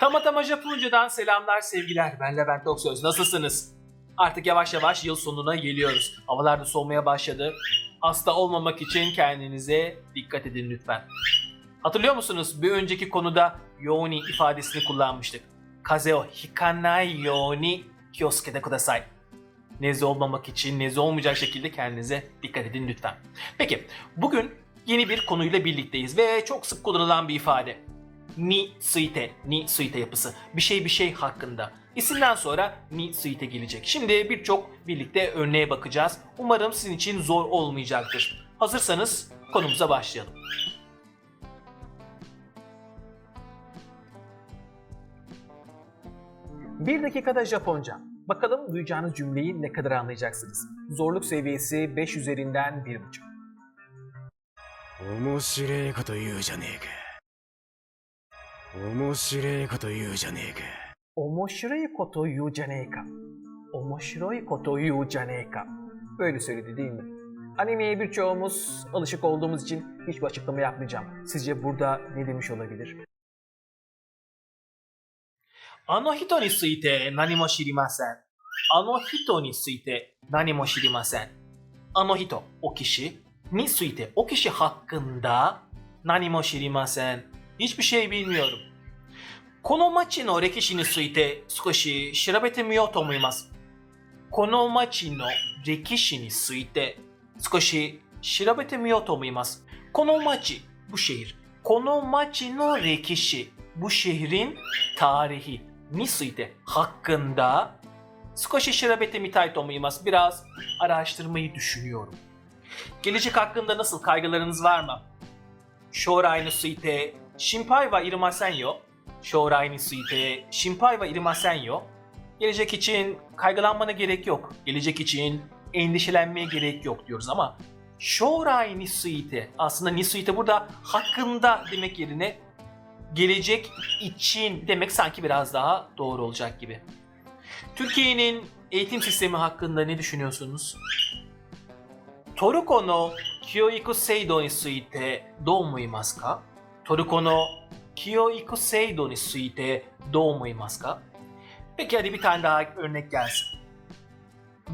Tama Tama Japonca'dan selamlar sevgiler. Ben Levent Oksöz. Nasılsınız? Artık yavaş yavaş yıl sonuna geliyoruz. Havalar da soğumaya başladı. Hasta olmamak için kendinize dikkat edin lütfen. Hatırlıyor musunuz? Bir önceki konuda yoni ifadesini kullanmıştık. Kaze o hikanai yoni kioskete kudasai. Nezle olmamak için, nezle olmayacak şekilde kendinize dikkat edin lütfen. Peki, bugün yeni bir konuyla birlikteyiz ve çok sık kullanılan bir ifade Ni suite, ni suite yapısı. Bir şey bir şey hakkında. İsimden sonra ni suite gelecek. Şimdi birçok birlikte örneğe bakacağız. Umarım sizin için zor olmayacaktır. Hazırsanız konumuza başlayalım. Bir dakikada Japonca. Bakalım duyacağınız cümleyi ne kadar anlayacaksınız. Zorluk seviyesi 5 üzerinden 1.5. 面白いこと言うじゃねえか 面白いこと言うじゃねえか Omoshiroi koto yu janeka. Omoshiroi koto yu janeka. Böyle söyledi değil mi? Animeye birçoğumuz alışık olduğumuz için hiçbir açıklama yapmayacağım. Sizce burada ne demiş olabilir? あの人について何も知りません。あの人について何も知りません。あの人、o kişi, ni ついて、o kişi hakkında 何も知りません。 hiçbir şey bilmiyorum. この町の歴史について少し調べてみようと思います。この町の歴史について少し調べてみようと思います。この町、bu şehir. この町の歴史、bu şehrin tarihi, ni ついて hakkında 少し調べてみたいと思います。Biraz araştırmayı düşünüyorum. Gelecek hakkında nasıl kaygılarınız var mı? 将来について 心配はいりませんよ。将来について心配はいりませんよ。Gelecek için kaygılanmana gerek yok. Gelecek için endişelenmeye gerek yok diyoruz ama 将来についてaslında ni ついて burada hakkında demek yerine gelecek için demek sanki biraz daha doğru olacak gibi. Türkiye'nin eğitim sistemi hakkında ne düşünüyorsunuz? トルコの教育制度に トルコの教育制度についてどう思いますか？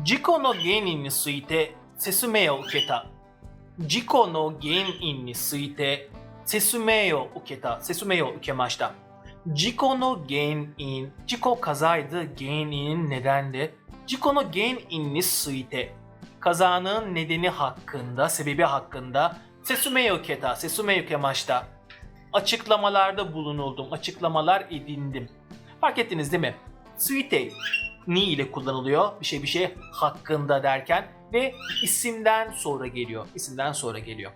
事故の原因について説明を受けた。事故の原因について説明を受けた。説明を受けました。事故の原因、事故火災で原因値段で、事故の原因について、火災の値段に発見だ、セビビ発見だ、説明を受けた。説明を受けました。Açıklamalarda bulunuldum, açıklamalar edindim. Fark ettiniz değil mi? Suite ni ile kullanılıyor. Bir şey bir şey hakkında derken ve isimden sonra geliyor. İsimden sonra geliyor.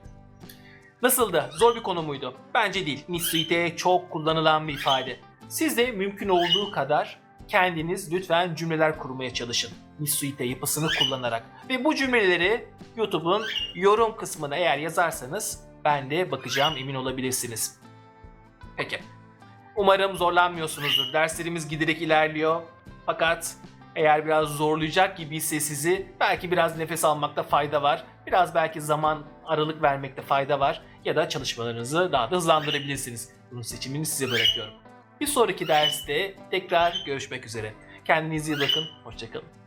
Nasıldı? Zor bir konu muydu? Bence değil. Ni suite çok kullanılan bir ifade. Siz de mümkün olduğu kadar kendiniz lütfen cümleler kurmaya çalışın. Nisuite yapısını kullanarak. Ve bu cümleleri YouTube'un yorum kısmına eğer yazarsanız ben de bakacağım emin olabilirsiniz. Peki. Umarım zorlanmıyorsunuzdur. Derslerimiz giderek ilerliyor. Fakat eğer biraz zorlayacak gibiyse sizi belki biraz nefes almakta fayda var. Biraz belki zaman aralık vermekte fayda var. Ya da çalışmalarınızı daha da hızlandırabilirsiniz. Bunun seçimini size bırakıyorum. Bir sonraki derste tekrar görüşmek üzere. Kendinize iyi bakın. Hoşçakalın.